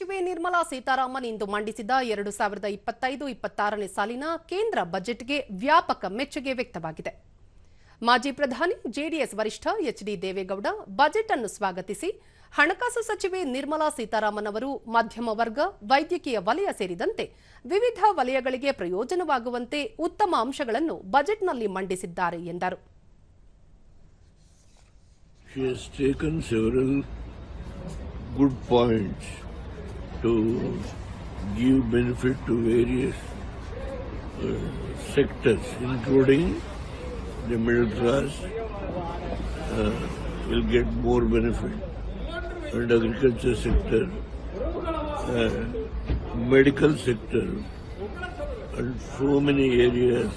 ಸಚಿವೆ ನಿರ್ಮಲಾ ಸೀತಾರಾಮನ್ ಇಂದು ಮಂಡಿಸಿದ ಎರಡು ಸಾವಿರದ ಇಪ್ಪತ್ತೈದು, ಇಪ್ಪತ್ತಾರನೇ ಸಾಲಿನ ಕೇಂದ್ರ ಬಜೆಟ್ಗೆ ವ್ಯಾಪಕ ಮೆಚ್ಚುಗೆ ವ್ಯಕ್ತವಾಗಿದೆ. ಮಾಜಿ ಪ್ರಧಾನಿ, ಜೆಡಿಎಸ್ ವರಿಷ್ಠ ಎಚ್ ಡಿ ದೇವೇಗೌಡ ಬಜೆಟ್ ಅನ್ನು ಸ್ವಾಗತಿಸಿ ಹಣಕಾಸು ಸಚಿವೆ ನಿರ್ಮಲಾ ಸೀತಾರಾಮನ್ ಅವರು ಮಧ್ಯಮ ವರ್ಗ, ವೈದ್ಯಕೀಯ ವಲಯ ಸೇರಿದಂತೆ ವಿವಿಧ ವಲಯಗಳಿಗೆ ಪ್ರಯೋಜನವಾಗುವಂತೆ ಉತ್ತಮ ಅಂಶಗಳನ್ನು ಬಜೆಟ್ನಲ್ಲಿ ಮಂಡಿಸಿದ್ದಾರೆ ಎಂದರು. Good points. to give benefit to various uh, sectors, including the middle class uh, will get more benefit, and agriculture sector, uh, medical sector, and so many areas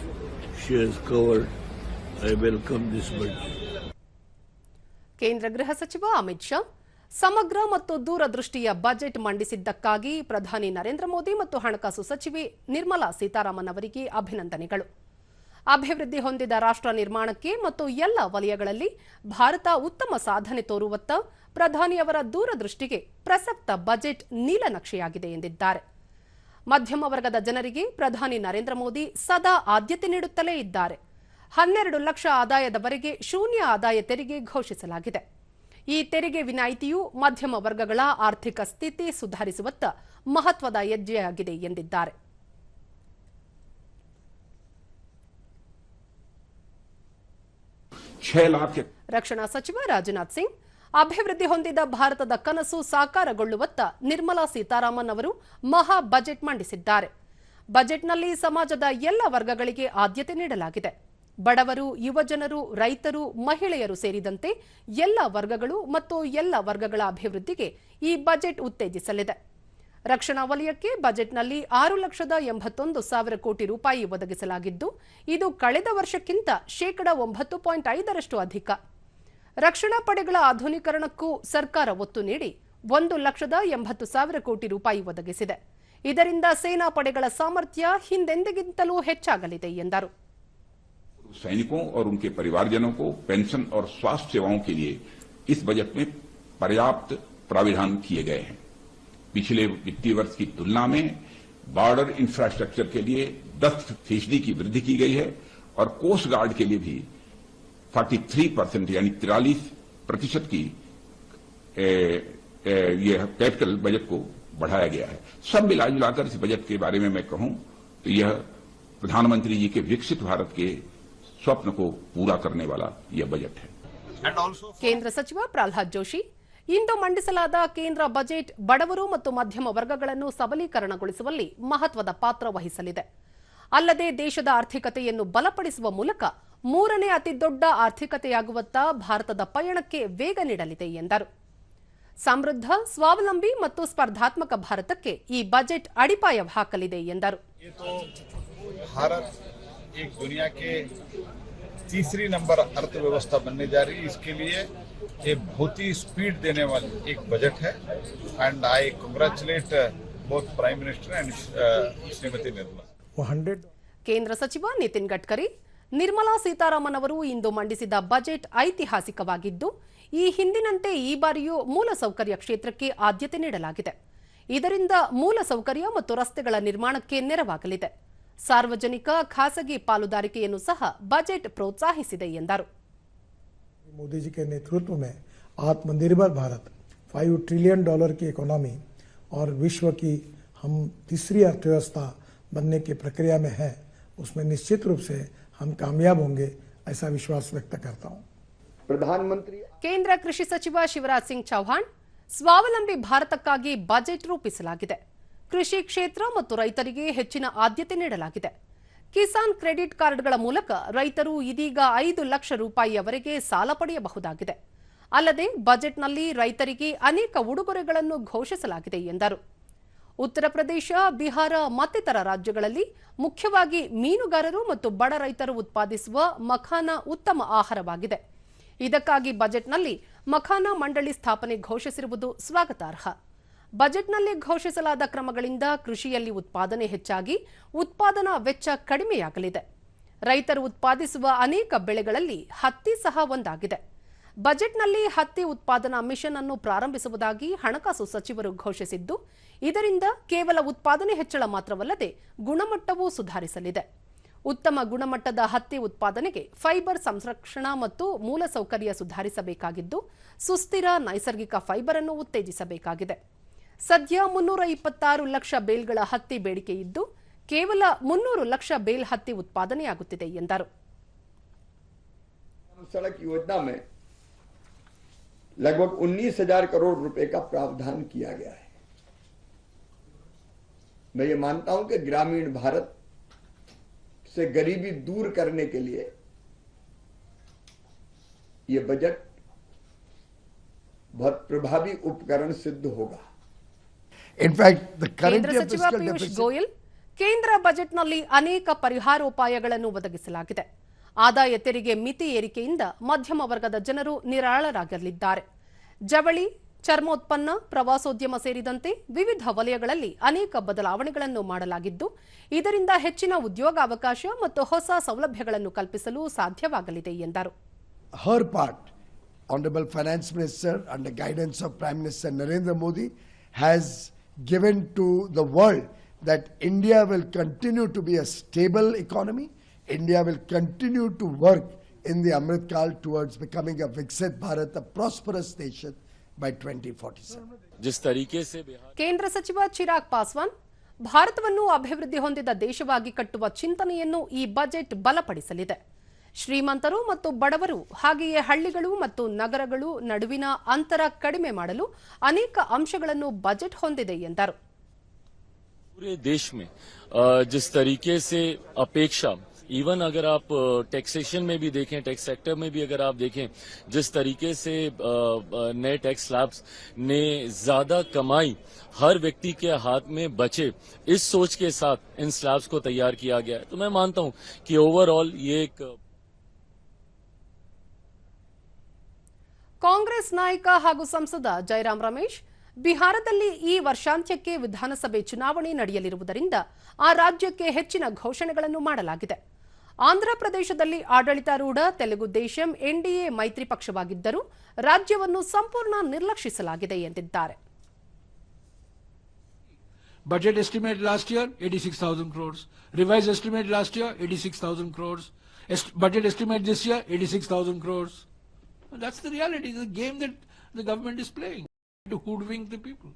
she has covered. I welcome this budget. ಕೇಂದ್ರ ಗೃಹ ಸಚಿವ ಅಮಿತ್ ಶಾ ಸಮಗ್ರ ಮತ್ತು ದೂರದೃಷ್ಟಿಯ budget ಮಂಡಿಸಿದ್ದಕ್ಕಾಗಿ ಪ್ರಧಾನಿ ನರೇಂದ್ರ ಮೋದಿ ಮತ್ತು ಹಣಕಾಸು ಸಚಿವೆ ನಿರ್ಮಲಾ ಸೀತಾರಾಮನ್ ಅವರಿಗೆ ಅಭಿನಂದನೆಗಳು. ಅಭಿವೃದ್ಧಿ ಹೊಂದಿದ ರಾಷ್ಟ್ರ ನಿರ್ಮಾಣಕ್ಕೆ ಮತ್ತು ಎಲ್ಲ ವಲಯಗಳಲ್ಲಿ ಭಾರತ ಉತ್ತಮ ಸಾಧನೆ ತೋರುವತ್ತ ಪ್ರಧಾನಿಯವರ ದೂರದೃಷ್ಟಿಗೆ ಪ್ರಸಕ್ತ ಬಜೆಟ್ ನೀಲನಕ್ಷೆಯಾಗಿದೆ ಎಂದಿದ್ದಾರೆ. ಮಧ್ಯಮ ವರ್ಗದ ಜನರಿಗೆ ಪ್ರಧಾನಿ ನರೇಂದ್ರ ಮೋದಿ ಸದಾ ಆದ್ಯತೆ ನೀಡುತ್ತಲೇ ಇದ್ದಾರೆ. ಹನ್ನೆರಡು ಲಕ್ಷ ಆದಾಯದವರೆಗೆ ಶೂನ್ಯ ಆದಾಯ ತೆರಿಗೆ ಘೋಷಿಸಲಾಗಿದೆ. ಈ ತೆರಿಗೆ ವಿನಾಯಿತಿಯು ಮಧ್ಯಮ ವರ್ಗಗಳ ಆರ್ಥಿಕ ಸ್ಥಿತಿ ಸುಧಾರಿಸುವತ್ತ ಮಹತ್ವದ ಹೆಜ್ಜೆಯಾಗಿದೆ ಎಂದಿದ್ದಾರೆ. ರಕ್ಷಣಾ ಸಚಿವ ರಾಜನಾಥ್ ಸಿಂಗ್ ಅಭಿವೃದ್ಧಿ ಹೊಂದಿದ ಭಾರತದ ಕನಸು ಸಾಕಾರಗೊಳ್ಳುವತ್ತ ನಿರ್ಮಲಾ ಸೀತಾರಾಮನ್ ಅವರು ಮಹಾ ಬಜೆಟ್ ಮಂಡಿಸಿದ್ದಾರೆ. ಬಜೆಟ್ನಲ್ಲಿ ಸಮಾಜದ ಎಲ್ಲ ವರ್ಗಗಳಿಗೆ ಆದ್ಯತೆ ನೀಡಲಾಗಿದೆ. ಬಡವರು, ಯುವಜನರು, ರೈತರು, ಮಹಿಳೆಯರು ಸೇರಿದಂತೆ ಎಲ್ಲ ವರ್ಗಗಳು ಮತ್ತು ಎಲ್ಲ ವರ್ಗಗಳ ಅಭಿವೃದ್ಧಿಗೆ ಈ ಬಜೆಟ್ ಉತ್ತೇಜಿಸಲಿದೆ. ರಕ್ಷಣಾ ವಲಯಕ್ಕೆ ಬಜೆಟ್ನಲ್ಲಿ ಆರು ಲಕ್ಷದ ಎಂಬತ್ತೊಂದು ಸಾವಿರ ಕೋಟಿ ರೂಪಾಯಿ ಒದಗಿಸಲಾಗಿದ್ದು, ಇದು ಕಳೆದ ವರ್ಷಕ್ಕಿಂತ ಶೇಕಡ ಒಂಬತ್ತು ಪಾಯಿಂಟ್ ಐದರಷ್ಟು ಅಧಿಕ. ರಕ್ಷಣಾ ಪಡೆಗಳ ಆಧುನೀಕರಣಕ್ಕೂ ಸರ್ಕಾರ ಒತ್ತು ನೀಡಿ ಒಂದು ಲಕ್ಷದ ಎಂಬತ್ತು ಸಾವಿರ ಕೋಟಿ ರೂಪಾಯಿ ಒದಗಿಸಿದೆ. ಇದರಿಂದ ಸೇನಾ ಪಡೆಗಳ ಸಾಮರ್ಥ್ಯ ಹಿಂದೆಂದಿಗಿಂತಲೂ ಹೆಚ್ಚಾಗಲಿದೆ ಎಂದರು. सैनिकों और उनके परिवारजनों को पेंशन और स्वास्थ्य सेवाओं के लिए इस बजट में पर्याप्त प्राविधान किए गए हैं। पिछले वित्तीय वर्ष की तुलना में बॉर्डर इंफ्रास्ट्रक्चर के लिए 10 फ़ीसदी की वृद्धि की गई है और कोस्ट गार्ड के लिए भी 43 परसेंट यानी तिरालीस प्रतिशत की ए, ए, ये कैपिटल बजट को बढ़ाया गया है। सब मिला जुलाकर इस बजट के बारे में मैं कहूँ तो यह प्रधानमंत्री जी के विकसित भारत के स्वप्न को पूरा करने वाला यह बजट है ಕೇಂದ್ರ ಸಚಿವ ಪ್ರಹ್ಲಾದ್ ಜೋಶಿ ಇಂದು ಮಂಡಿಸಲಾದ ಕೇಂದ್ರ ಬಜೆಟ್ ಬಡವರು ಮತ್ತು ಮಧ್ಯಮ ವರ್ಗಗಳನ್ನು ಸಬಲೀಕರಣಗೊಳಿಸುವಲ್ಲಿ ಮಹತ್ವದ ಪಾತ್ರ ವಹಿಸಲಿದೆ ಅಲ್ಲದೆ ದೇಶದ ಆರ್ಥಿಕತೆಯನ್ನು ಬಲಪಡಿಸುವ ಮೂಲಕ ಮೂರನೇ ಅತಿದೊಡ್ಡ ಆರ್ಥಿಕತೆಯಾಗುವತ್ತ ಭಾರತದ ಪಯಣಕ್ಕೆ ವೇಗ ನೀಡಲಿದೆ ಎಂದರು ಸಮೃದ್ಧ ಸ್ವಾವಲಂಬಿ ಮತ್ತು ಸ್ಪರ್ಧಾತ್ಮಕ ಭಾರತಕ್ಕೆ ಈ ಬಜೆಟ್ ಅಡಿಪಾಯ ಹಾಕಲಿದೆ ಎಂದರು ये तो भारत एक दुनिया के तीसरी नंबर अर्थव्यवस्था बनने जा रही है इसके लिए एक बहुत ही स्पीड देने वाली एक बजट है and I congratulate both prime minister and Shrimati Nirmala वो हंड्रेड ಕೇಂದ್ರ ಸಚಿವ ನಿತಿನ್ ಗಡ್ಕರಿ ನಿರ್ಮಲಾ ಸೀತಾರಾಮನ್ ಅವರು ಇಂದು ಮಂಡಿಸಿದ ಬಜೆಟ್ ಐತಿಹಾಸಿಕವಾಗಿದ್ದು ಈ ಹಿಂದಿನಂತೆ ಈ ಬಾರಿಯೂ ಮೂಲಸೌಕರ್ಯ ಕ್ಷೇತ್ರಕ್ಕೆ ಆದ್ಯತೆ ನೀಡಲಾಗಿದೆ ಇದರಿಂದ ಮೂಲಸೌಕರ್ಯ ಮತ್ತು ರಸ್ತೆಗಳ ನಿರ್ಮಾಣಕ್ಕೆ ನೆರವಾಗಲಿದೆ ಸಾರ್ವಜನಿಕ ಖಾಸಗಿ ಪಾಲುದಾರಿಕೆಯನ್ನು ಸಹ ಬಜೆಟ್ ಪ್ರೋತ್ಸಾಹಿಸಿದೆ ಎಂದರು मोदी जी के नेतृत्व में आत्मनिर्भर भारत फाइव ट्रिलियन डॉलर की इकोनॉमी और विश्व की हम तीसरी अर्थव्यवस्था बनने की प्रक्रिया में है उसमें निश्चित रूप से हम कामयाब होंगे ऐसा विश्वास व्यक्त करता हूँ प्रधानमंत्री ಕೇಂದ್ರ ಕೃಷಿ ಸಚಿವ ಶಿವರಾಜ್ ಸಿಂಗ್ ಚೌಹಾಣ್ ಸ್ವಾವಲಂಬಿ ಭಾರತಕ್ಕಾಗಿ ಬಜೆಟ್ ರೂಪಿಸಲಾಗಿದೆ ಕೃಷಿ ಕ್ಷೇತ್ರ ಮತ್ತು ರೈತರಿಗೆ ಹೆಚ್ಚಿನ ಆದ್ಯತೆ ನೀಡಲಾಗಿದೆ. ಕಿಸಾನ್ ಕ್ರೆಡಿಟ್ ಕಾರ್ಡ್ಗಳ ಮೂಲಕ ರೈತರು ಇದೀಗ ಐದು ಲಕ್ಷ ರೂಪಾಯಿಯವರೆಗೆ ಸಾಲ ಪಡೆಯಬಹುದಾಗಿದೆ. ಅಲ್ಲದೆ ಬಜೆಟ್ನಲ್ಲಿ ರೈತರಿಗೆ ಅನೇಕ ಉಡುಗೊರೆಗಳನ್ನು ಘೋಷಿಸಲಾಗಿದೆ ಎಂದರು. ಉತ್ತರ ಪ್ರದೇಶ, ಬಿಹಾರ ಮತ್ತಿತರ ರಾಜ್ಯಗಳಲ್ಲಿ ಮುಖ್ಯವಾಗಿ ಮೀನುಗಾರರು ಮತ್ತು ಬಡ ರೈತರು ಉತ್ಪಾದಿಸುವ ಮಖಾನ ಉತ್ತಮ ಆಹಾರವಾಗಿದೆ. ಇದಕ್ಕಾಗಿ ಬಜೆಟ್ನಲ್ಲಿ ಮಖಾನ ಮಂಡಳಿ ಸ್ಥಾಪನೆ ಘೋಷಿಸಿರುವುದು ಸ್ವಾಗತಾರ್ಹ. ಬಜೆಟ್ನಲ್ಲಿ ಘೋಷಿಸಲಾದ ಕ್ರಮಗಳಿಂದ ಕೃಷಿಯಲ್ಲಿ ಉತ್ಪಾದನೆ ಹೆಚ್ಚಾಗಿ, ಉತ್ಪಾದನಾ ವೆಚ್ಚ ಕಡಿಮೆಯಾಗಲಿದೆ. ರೈತರು ಉತ್ಪಾದಿಸುವ ಅನೇಕ ಬೆಳೆಗಳಲ್ಲಿ ಹತ್ತಿ ಸಹ ಒಂದಾಗಿದೆ. ಬಜೆಟ್ನಲ್ಲಿ ಹತ್ತಿ ಉತ್ಪಾದನಾ ಮಿಷನ್ ಅನ್ನು ಪ್ರಾರಂಭಿಸುವುದಾಗಿ ಹಣಕಾಸು ಸಚಿವರು ಘೋಷಿಸಿದ್ದು, ಇದರಿಂದ ಕೇವಲ ಉತ್ಪಾದನೆ ಹೆಚ್ಚಳ ಮಾತ್ರವಲ್ಲದೆ ಗುಣಮಟ್ಟವೂ ಸುಧಾರಿಸಲಿದೆ. ಉತ್ತಮ ಗುಣಮಟ್ಟದ ಹತ್ತಿ ಉತ್ಪಾದನೆಗೆ ಫೈಬರ್ ಸಂರಕ್ಷಣಾ ಮತ್ತು ಮೂಲಸೌಕರ್ಯ ಸುಧಾರಿಸಬೇಕಾಗಿದ್ದು, ಸುಸ್ಥಿರ ನೈಸರ್ಗಿಕ ಫೈಬರ್ ಅನ್ನು ಉತ್ತೇಜಿಸಬೇಕಾಗಿದೆ. ಸದ್ಯ ಮುನ್ನೂರ ಇಪ್ಪತ್ತಾರು ಲಕ್ಷ ಬೇಲ್ಗಳ ಹತ್ತಿ ಬೇಡಿಕೆ ಇದ್ದು ಕೇವಲ ಮುನ್ನೂರು ಲಕ್ಷ ಬೇಲ್ ಹತ್ತಿ ಉತ್ಪಾದನೆಯಾಗುತ್ತಿದೆ ಎಂದರು सड़क योजना में लगभग उन्नीस हजार करोड़ रुपए का प्रावधान किया गया है मैं ये मानता हूं कि ग्रामीण भारत से गरीबी दूर करने के लिए ये बजट बहुत प्रभावी उपकरण सिद्ध होगा ಕೇಂದ್ರ ಸಚಿವ ಪಿಯೂಷ್. ಗೋಯಲ್ ಕೇಂದ್ರ ಬಜೆಟ್ನಲ್ಲಿ ಅನೇಕ ಪರಿಹಾರೋಪಾಯಗಳನ್ನು ಒದಗಿಸಲಾಗಿದೆ ಆದಾಯ ತೆರಿಗೆ ಮಿತಿ ಏರಿಕೆಯಿಂದ ಮಧ್ಯಮ ವರ್ಗದ ಜನರು ನಿರಾಳರಾಗಲಿದ್ದಾರೆ ಜವಳಿ ಚರ್ಮೋತ್ಪನ್ನ ಪ್ರವಾಸೋದ್ಯಮ ಸೇರಿದಂತೆ ವಿವಿಧ ವಲಯಗಳಲ್ಲಿ ಅನೇಕ ಬದಲಾವಣೆಗಳನ್ನು ಮಾಡಲಾಗಿದ್ದು ಇದರಿಂದ ಹೆಚ್ಚಿನ ಉದ್ಯೋಗಾವಕಾಶ ಮತ್ತು ಹೊಸ ಸೌಲಭ್ಯಗಳನ್ನು ಕಲ್ಪಿಸಲು ಸಾಧ್ಯವಾಗಲಿದೆ ಎಂದರು her part, Honorable Finance Minister, under guidance of Prime Minister Narendra Modi, has given to the world that India will continue to be a stable economy. India will continue to work in the Amrit Kal towards becoming a Viksit Bharat, a prosperous nation by 2047. जिस तरीके से बिहार ಕೇಂದ್ರ ಸಚಿವ ಚಿರಾಗ್ ಪಾಸ್ವಾನ್ ಭಾರತವನ್ನು ಅಭಿವೃದ್ಧಿ ಹೊಂದಿದ ದೇಶವಾಗಿ ಕಟ್ಟುವ ಚಿಂತನೆಯನ್ನು ಈ ಬಜೆಟ್ ಬಲಪಡಿಸಲಿದೆ ಶ್ರೀಮಂತರು ಮತ್ತು ಬಡವರು ಹಾಗೆಯೇ ಹಳ್ಳಿಗಳು ಮತ್ತು ನಗರಗಳು ನಡುವಿನ ಅಂತರ ಕಡಿಮೆ ಮಾಡಲು ಅನೇಕ ಅಂಶಗಳನ್ನು ಬಜೆಟ್ ಹೊಂದಿದೆ ಎಂದರು पूरे देश में अ, जिस तरीके से अपेक्षा इवन अगर आप टैक्सेशन में भी देखें टैक्स सेक्टर में भी अगर आप देखें जिस तरीके से अ, अ, नए टैक्स स्लैब्स ने ज्यादा कमाई हर व्यक्ति के हाथ में बचे इस सोच के साथ इन स्लैब्स को तैयार किया गया है तो मैं मानता हूं कि ओवरऑल ये एक ಕಾಂಗ್ರೆಸ್ ನಾಯಕ ಹಾಗೂ ಸಂಸದ ಜೈರಾಮ್ ರಮೇಶ್ ಬಿಹಾರದಲ್ಲಿ ಈ ವರ್ಷಾಂತ್ಯಕ್ಕೆ ವಿಧಾನಸಭೆ ಚುನಾವಣೆ ನಡೆಯಲಿರುವುದರಿಂದ ಆ ರಾಜ್ಯಕ್ಕೆ ಹೆಚ್ಚಿನ ಘೋಷಣೆಗಳನ್ನು ಮಾಡಲಾಗಿದೆ ಆಂಧ್ರಪ್ರದೇಶದಲ್ಲಿ ಆಡಳಿತಾರೂಢ ತೆಲುಗು ದೇಶಂ ಎನ್ಡಿಎ ಮೈತ್ರಿ ಪಕ್ಷವಾಗಿದ್ದರೂ ರಾಜ್ಯವನ್ನು ಸಂಪೂರ್ಣ ನಿರ್ಲಕ್ಷಿಸಲಾಗಿದೆ ಎಂದಿದ್ದಾರೆ Budget estimate last year, 86,000 crores. Revised estimate last year, 86,000 budget Est- budget estimate this six 86,000 crores. That's the reality, the game that the government is playing to hoodwink the people.